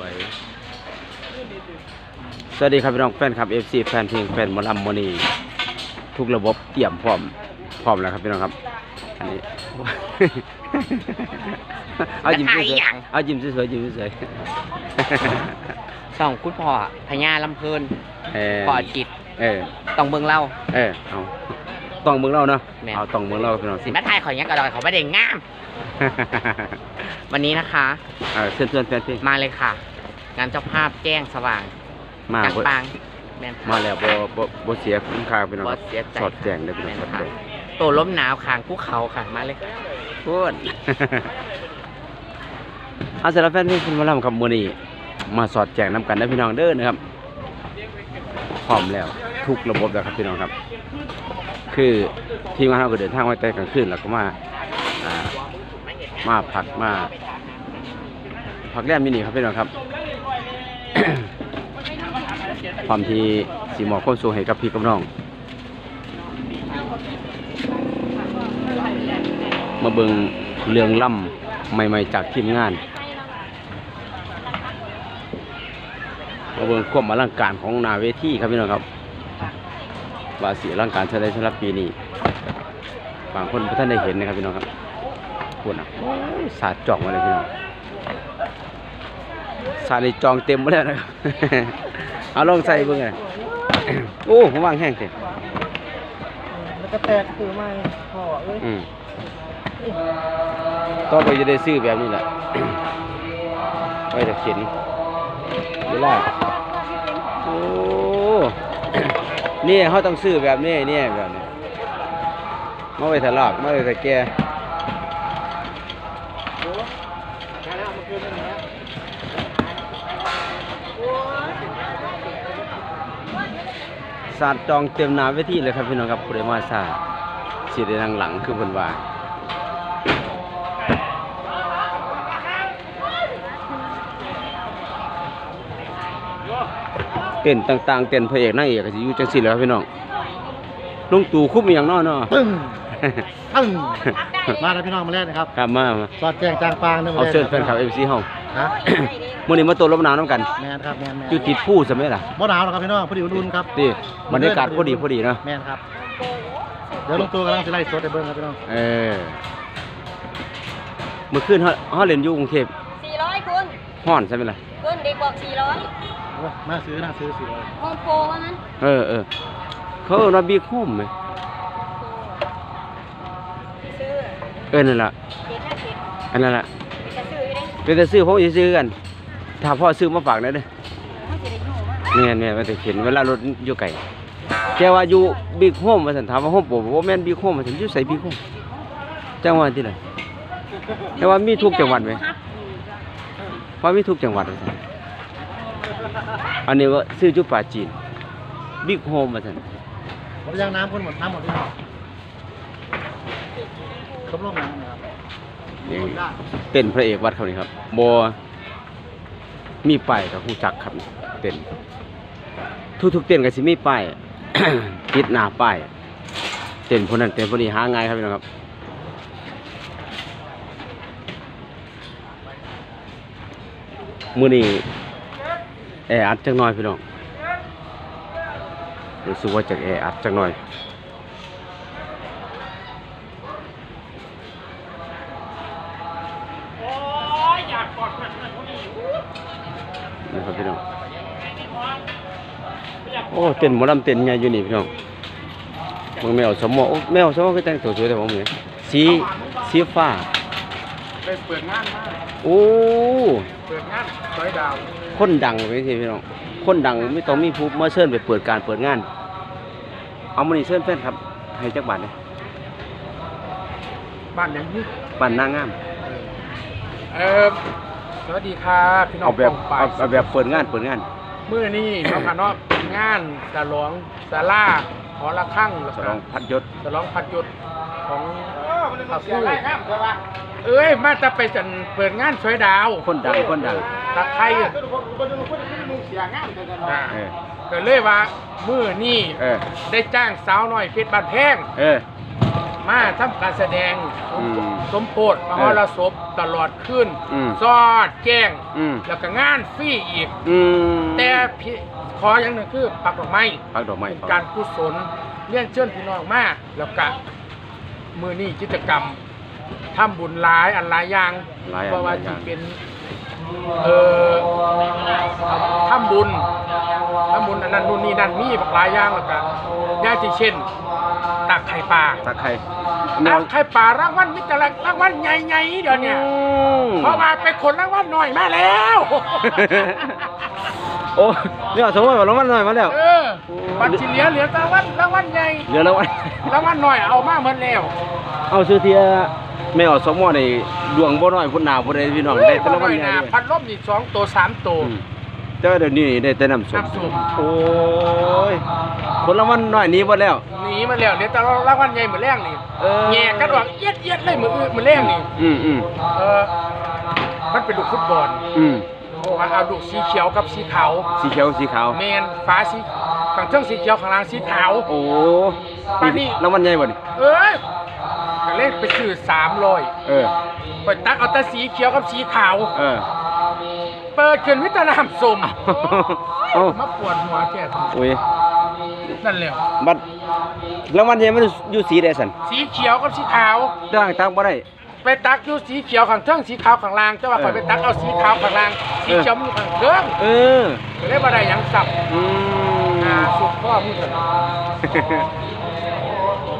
วยสวัสดีครับพี่น้องแฟนคลับ FC แฟนเพลงแฟนหมอลำมอนีทุกระบบเตรียมพร้อมพร้อมแล้วครับพี่น้องครับอันนี้ เอายิ้มสวยๆเอายิ้มสวยๆยิ้มสวยสองคุณพ่อพญาลำเพลินๆเออพ่อจิตเออต้องเบิ่งเล่า เออเอาต้องเมืองเราเนาะแม่น เอาต้องเมืองเราพี่น้องสิแม่ทายขอยยังกระดอยเขาไม่ได้งาม วันนี้นะคะ เออเชิญเชิญแฟนเพลงมาเลยค่ะ งานเจ้าภาพแจ้งสว่างมากลางเบิดปางแม่นมาแล้วบ่บ่บ่เสียคุ้มค่าพี่น้องบคอรับเสียใจสอดแจงได้พี่น้องแม่สอดค่ะแจงโตล้มหนาวขางภูเขาค่ะมาเลยค่ะพูด อาสำหรับแฟนเพลงคุณหมอลำครับมื้อนี้มาสอดแจงนํกันนะพี่น้องเด้อนะครับพร้อมแล้วทุกระบบแล้วครับพี่น้องครับ คือทีมงานเราก็เดินทางมาแต่กลางคืนแล้วก็มาอ่ามาพักมาพักแรมมินิครับพี่น้องครับ ความที่สีหมอกความสูงให้กับพี่กับน้อง มาเบิงเรื่องล่ำใหม่ๆจากทีมงาน มาเบิงความอลังการของนาเวทีครับพี่น้องครับว่าสีอลังการเท่าไรสำหรับปีนี้บางคนท่านได้เห็นนะครับพี่น้องครับพูดนะโอ้ยสาดจองมาเลยพี่น้องสาดนี่จองเต็มหมดแล้วนะครับ เอาลองใส่เบิ่งไงโอ้ผมวางแห้งเต็มแล้วก็แตกคือไม่พอเอ้ยอืมต่อไปจะได้ซื้อแบบนี้แหละไว้จะเข็นเวลาโอ้นี่เขาต้องซื้อแบบนี้เนี่ยแบบนี้มาไว้ถลอกมาไว้ถแก สาดจองเต็มหนาเวทีเลยครับพี่น้องครับผู้ใดมาซาสิได้นั่งหลังคือเพิ่นว่าเต้นต่างๆเต้นพระเอกนางเอกก็สิอยู่จังซี่แหล้วพี่น้องลุงตู่คุมอหย่างน้อเนาะ ปึ้งปึ้งมาแล้วพี่น้องมาเล่นนะครับ ครับมามา สอดแจ้งจางปางนะมาเอาเล่นเชิญแฟนคลับ FC เฮา ฮะมื้อนี้มาตัวลมหนาวนํกันแมนครับแมนแมนอยู่ติดผู้ซะไหมล่ะบ่หนาวหรอกครับพี่น้องพอดีอุ่นๆครับติบรรยากาศพอดีพอดีเนาะแมนครับเดี๋ยวลงตัวกำลังสิไล่สดให้เบิ่งครับพี่น้องเออเมื่อคืนเฮาเฮาเล่นอยู่กรุงเทพ400คุณฮ้อนใช่ไหมล่ะคุณเด็กบอกโอ้ยมาซื้อนะซื้อสิเลย400โฮมโปรว่านั้นเออเออเขาเอิ้นว่าบิ๊กโฮมไหมซื้อเออนั่นล่ะเด็กห้าสิบอันนั้นล่ะจะซื้ออยู่ได้ เป็นแต่ซื้อผมสิซื้อกัน ถ้าพ่อซื้อมาฝากได้เด้อเขาจะได้หูว่าแม่นแม่นว่าแต่เห็นเวลารถอยู่ไกลแกว่าอยู่บิ๊กโฮมว่าซั่นถามว่าโฮมโปรบ่แม่นบิ๊กโฮมว่าซั่นอยู่ไสบิ๊กโฮมจังหวัดที่ไหนแต่ว่ามีทุกจังหวัดไหมว่ามีทุกจังหวัดว่าซั่นอันนี้ว่าซื้อจุปาจีนบิ๊กโฮมว่าซั่นผมยังน้ำคนหมดน้ำหมดพี่น้องครบรอบน้ำนะครับ นี่เต้นพระเอกวัดเขานี่ครับบ่มีป้ายกับฮู้จักครับเต้นทุกๆเต้นก็สิมีป้าย ติดหน้าป้ายเต้นพวกนั้นเต้นพวกนี้หาง่ายครับพี่น้องครับมือนี้แออัดจักหน่อยพี่น้องรู้สึกว่าจะแออัดจักหน่อย นะครับพี่น้อง โอ้ เต้นหมอลำเต้นใหญ่อยู่นี่พี่น้องมึงแมวสมอโอ้แมวสมอก็แต่งตัวสวยแต่ผมเนี่ยสีสีฟ้าไปเปิดงานมาโอ้เปิดงานซอยดาวคนดังไปสิพี่น้องคนดังไม่ต้องมีผู้มาเชิญไปเปิดการเปิดงาน เอามานี่เชิญแฟนครับให้จักบาทเนี่ยบ้านยังนี่บ้านนางงามเออสวัสดีค่ะพี่น้องเอาแบบปงปายเอาเอาแบบเปิดงานเปิดงาน มื้อนี้เนาะค่ะเนาะงานฉลองศาลาหอระฆังแล้วสก็ลองพัดยศฉลองพัดยศของพระครูเอ้ย มาจะไปจันเปิดงานสวยดาวคนดังคนดังตะไคร้อะเออก็เลยว่ามื้อนี้เออได้จ้างสาวน้อยเพชรบานแพงเออ มมาทำการแสดงอืมสมโพธิมหรสพตลอดคืนอืม ซอดแจ้ง อืมแล้วก็งานฟรีอีก อืมแต่พี่ขออย่างหนึ่งคือปักดอกไม้ปักดอกไม้เป็นการกุศลเลี้ยงเชิญพี่น้องมาแล้วก็มือนี้กิจกรรมทำบุญหลายอันหลายอย่างหลายอันเพราะว่าหลายอจะย่างเป็นเอ่อทำบุญทำบุญอันนั้นนู่นนี่นั่นมีบักหลายอย่างแล้วก็อย่างที่เช่น ตักไข่ปลาตักไข่ตักไข่ปลารางวัลมิตรรางวัลใหญ่ๆเดี๋ยวเนี้เพราะว่าไปคนรางวัลหน่อยมาแล้ว โอ้เนี่ยสมมติว่าลงมาหน่อยมาแล้ว เออบัตรที่เหลือเหลือรางวัลรางวัลใหญ่เหลือแล้ววัน รางวัลหน่อยเอามาหมดแล้ว เอาซื้อเทียไม่เอาสมอในดวงบ่น้อยพุ่นหนาพุ่นใดพี่น้องได้แต่ละวันหใหญ่นะเลยพัดลมนี่สองตัวสามตัวอืม แต่ว่าเดี๋ยวนี้ได้แต่น้ำส้มน้ำส้ม โอ้ยคนละวันน้อยหนี้บ่แล้ว หนีมาแล้วเหลือแต่รางวัลใหญ่เหมือนแรงนี่เออ แง่กันว่าเอียดเอียดเลยเหมือนเหมือนแรงนี่อืมอืมเออมันเป็นลูกฟุตบอลอืมเพราะว่าเอาลูกสีเขียวกับสีขาวสีเขียวสีขาวเมนฟ้าสีข้างเทิงสีเขียวข้างล่างสีขาว โอ้ปานนี้ รางวัลใหญ่บ่นี่เอ้ยก็เล่นไปซื้อสามร้อยเออ ไปตักเอาแต่สีเขียวกับสีขาว เออ เปิดขึ้นวิตาน้ำส้มเอ้ามาปวดหัวแก่โอ้ยนั่นแหละบัดรางวัลใหญ่มันอยู่สีใดสั่นสีเขียวกับสีขาวต่างต่างบ่ได้ไปตักอยู่สีเขียวข้างเทิงสีขาวข้างล่างแต่ว่าเออคอยไปตักเอาสีขาวข้างล่างสีเขียวมันอยู่ข้างเทิงเออก็เลยบ่ได้หยังสับอืมอ่าสุดข้อมือกัน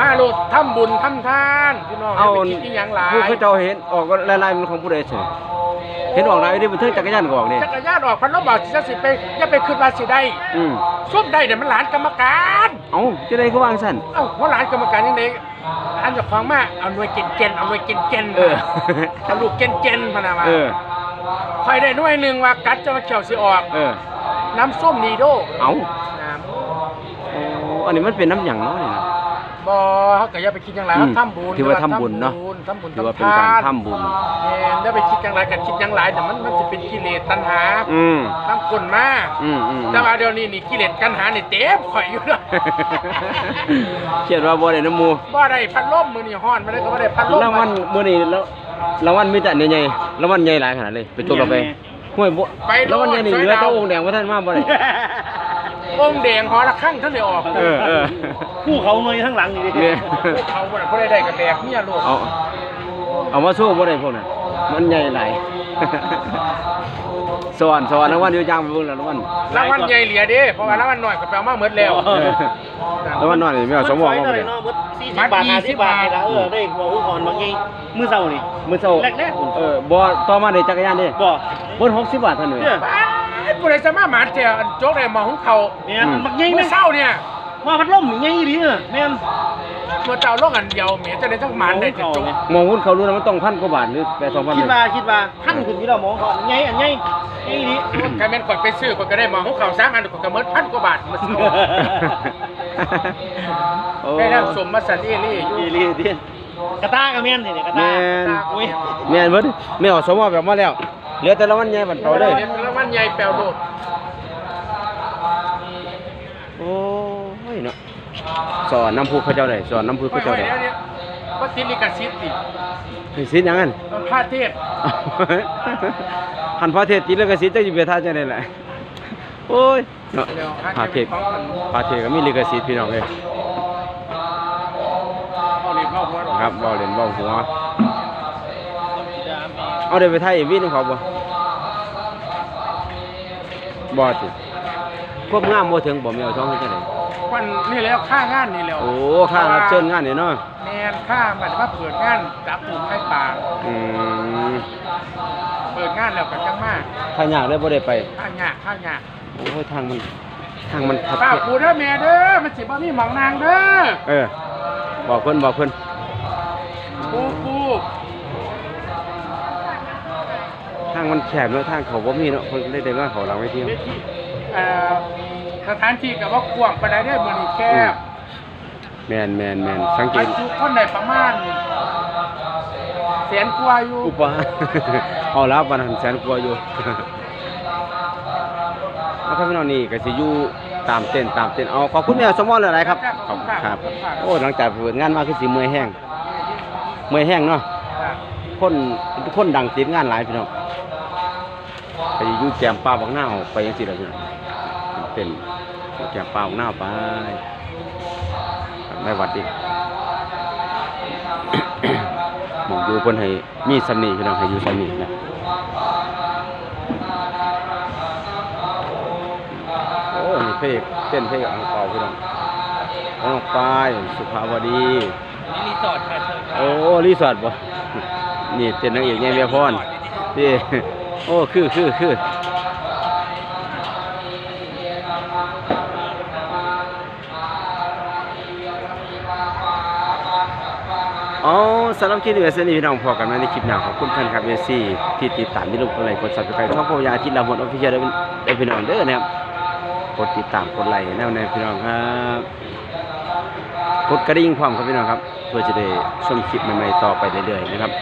มาโลดทำบุญทำทานพี่น้องเอาอย่าไปคิดอีหยังหลายผู้เขาเจ้าเห็นออกก็ลายๆมันของผู้ใดสิ เห็นออกลายได้บันทึกจักรยานก็ออกนี่จักรยานออกพันลมบอกสิจะสิไปอย่าไปขึ้นมาสิได้อืมส้มได้เดี๋ยวมันหลานกรรมการเอ้าจะได้ก็วางสั่นเอ้าเพราะหลานกรรมการยังไงหลานเจะคล้าของมาเอาหน่วยเก่นเกนเอาหน่วยเก่นเกนเออเอาลูกเก่นเกนมานะมาเออคอยได้หน่วยหนึ่งว่ากัดจะมาเขียวสิออก เออน้ำส้มนีโดเอ้าน้โอ้อันนี้มันเป็นน้ำหยังเนาะนี่นะำ บอเขาก็อย่าไปคิดอย่างไรอืมเขาทำบุญถือว่าทำบุญเนาะ ทำบุญถือว่าเป็นการทำบุญ เอ็นได้ไปคิดอย่างไรกันคิดอย่างไรแต่มันมันจะเป็นกิเลสตัณหาอืมทำคนมาอืมอืมแต่ว่าเดี๋ยวนี้นี่กิเลสตัณหานี่เต็มข่อยอยู่แล้วเขียนว่าบ่ได้น้ำหมูบ่ได้พัดลมมือนี่ฮ้อนมาได้ก็บ่ได้พัดลมรางวัลมื้อนี้แล้วรางวัลมีแต่อันใหญ่ๆรางวัลใหญ่หลายขนาดเลย ไปจบเราไปห้วยบ่รางวัลใหญ่นี่เหลือแต่องค์แดงว่าท่านมาบ่ได้ องค์แดงหอละข้างท่านได้ออกเออเออผู้เขาหน่วยทั้งหลังนี่ดิเนี่ยพวกเขาบ่ได้บ่ได้ได้กับแดกเมียลูกเอาเอามาสู้บ่ได้พวกนั้นมันใหญ่หลายสวรรค์สวรรค์รางวัลอยู่จ้างไปเบิ่งแล้วรางวัลรางวัลใหญ่เหลียเด้เพราะว่ารางวัลน้อยก็ไปเอามาหมดแล้วเออรางวัลน้อยนี่ไม่เอาสมองมาบ่เลได้ยเนาะมืดสี่สิบบาทห้าสิบบาทนี่ละเออได้หัวอุปกรณ์บางอย่างมือเศร้านี่มื้อเช้าแรกๆเออบ่ต่อมาได้จักรยานเด้บ่เบิ่น60บาทเท่านั้นเนี่ย บ้านผู้ใดจะมาหมาเจ้าอันโจ๊กได้หมอของเขาเนี่ยบักใหญ่เมื่แม่อเช้าเนี่ยว่าพัดลมนี่ใหญ่ดีเนอะแม่นเมื่อเจ้าโลกอันเดียวเมียจะได้ทั้งหมันได้แต่โจ๊กหมองหุ้นเขารู้แล้วมันต้องพันกว่าบาทหรือแปดสองพันคิดว่าคิดว่าขั้นขึ้นที่เรามองก่อนใหญ่อันใหญ่ใหญ่ดีใครแม่นก่อนไปซื้อก่อนก็ได้หมอของเขาสามอันก่อนก็หมดพันกว่าบาทเมื่อเช้าโอ้ได้น้ำสมมาสันเอลี่อยู่ดีดีดีกระตากระแม่นนี่กระแมตานโอ้ยแมนเบิดแม่เอาสมอแบบมาแล้วเหลือแต่ละวันใหญ่บัดเขาเลย เห็นแล้วมันใหญ่แปลวโลดโอ้ยเนาะสอนน้ำพุเขาเจ้าได้สอนน้ำพุเขาเจ้าได้โอ้ยเนี่ยว่าติดลิขสิทธิ์ติสิสิหยังงั้นมันพลาดเทศหันพระเทศติดแล้วก็สิจักสิไปท่าจังได๋ล่ะโอ้ยเนาะเดี๋ยวพระเทศพระเทศก็มีลิขสิทธิ์พี่น้องเอ้ยเอาเลยเข้าหัวครับเว้าเล่นเว้าหัวเอาได้ไปถ่าย MV นำเขาบ่ บ่ติควบงามบ่ถึงบ่แม่เอาช่องเฮ็ดจังได๋วันนี่แล้วค่างานนี่แล้วโอ้ค่ารับเชิญงานนี่เนาะแมนค่ามันมาเปิดงานจับกลุ่มให้ปลาอืมเปิดงานแล้วกันจังมากถ้ายากเลยบ่ได้ไปค่างานค่างานโอ้ยทางมันทางมันขับป้าเคียปูเด้อแม่เด้อมันสิบ่มีหมองนางเด้อเออบอกเพิ่นบอกเพิ่นปูปูางมันแคบเนาะทางเขาบ่มีเนาะเพิ่นก็เลยได้มาเขาหลังไว้ที่เวทีเอ่อสถานที่ก็บ่กว้างปานใดเด้อมื้อนี้แคบแม่นแม่นแม่นสังเกบรตรจุคนได้ประมาณแสนกว่าอยู่อุปะเอาละวันหันแสนกว่าอยู่ เอาครับพี่น้องนี่ก็สิอยู่ตามเต้นตามเต้นเอาขอบคุณแม่สมอนหลายๆครับขอบคุณครับโอ้หลังจากเปิดงานมาคือสิเมื่อยแห้งเเมื่อยแห้งเนาะครับคนคนดังติดงานหลายพี่น้อง ไปอยู่แกมปลาบักหน้าวไปยังสิล่ะพี่น้องเป็นแกมปลาบักหน้าวไปในวัดดิหมองอยู่เพิ่นให้มีสำนีพี่น้องให้อยู่สำนีนะโอ้นี่เพลงเต้นเพลงอังเปาพี่น้องน้องปายสุภาวดีนี่รีสอร์ทค่ะเชิญโอ้รีสอร์ทบ่นี่เป็นนางเอกใหญ่แม่พรที่ โอ้คือคือคืออ๋อสำหรับคลิปนี้ก็สนิทพี่น้องพอกันมาในคลิปหน้าขอบคุณแฟนคลับเอซี่ที่ติดตามที่ลงกดไลค์กดซับสไครต์ช่องพยาที่ลาหมดออฟฟิเชียลได้ได้พี่น้องเด้อนะครับกดติดตามกดไลค์แนวแนพี่น้องครับกดกระดิ่งพร้อมครับพี่น้องครับเพื่อจะได้ชมคลิปใหม่ๆต่อไปเรื่อยๆนะครับ